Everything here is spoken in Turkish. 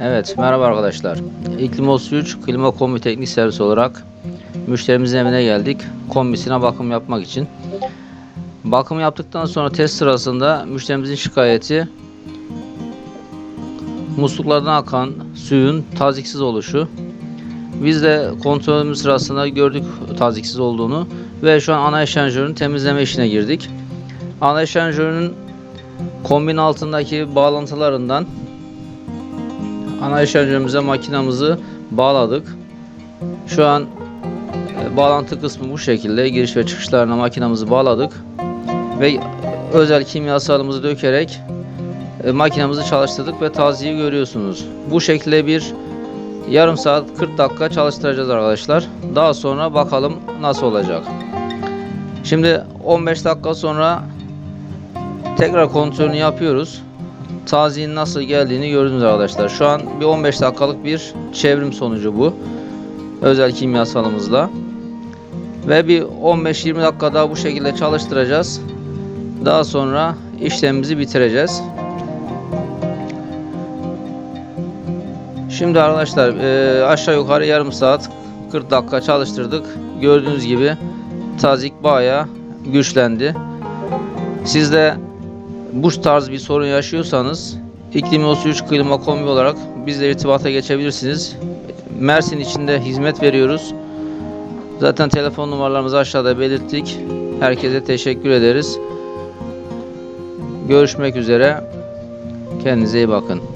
Evet merhaba arkadaşlar. İklim 33 klima kombi teknik servis olarak müşterimizin evine geldik. Kombisine bakım yapmak için. Bakım yaptıktan sonra test sırasında müşterimizin şikayeti musluklardan akan suyun taziksiz oluşu. Biz de kontrolümüz sırasında gördük taziksiz olduğunu ve şu an ana eşanjörün temizleme işine girdik. Ana eşanjörün kombin altındaki bağlantılarından ana eşanjörümüze makinamızı bağladık. Şu an e, bağlantı kısmı bu şekilde. Giriş ve çıkışlarına makinamızı bağladık. Ve özel kimyasalımızı dökerek e, makinamızı çalıştırdık ve taziyi görüyorsunuz. Bu şekilde bir yarım saat 40 dakika çalıştıracağız arkadaşlar. Daha sonra bakalım nasıl olacak. Şimdi 15 dakika sonra tekrar kontrolünü yapıyoruz taziğin nasıl geldiğini gördünüz arkadaşlar. Şu an bir 15 dakikalık bir çevrim sonucu bu. Özel kimyasalımızla. Ve bir 15-20 dakika daha bu şekilde çalıştıracağız. Daha sonra işlemimizi bitireceğiz. Şimdi arkadaşlar e, aşağı yukarı yarım saat 40 dakika çalıştırdık. Gördüğünüz gibi tazik bayağı güçlendi. Siz de bu tarz bir sorun yaşıyorsanız iklim 33 klima kombi olarak bizle irtibata geçebilirsiniz. Mersin içinde hizmet veriyoruz. Zaten telefon numaralarımızı aşağıda belirttik. Herkese teşekkür ederiz. Görüşmek üzere. Kendinize iyi bakın.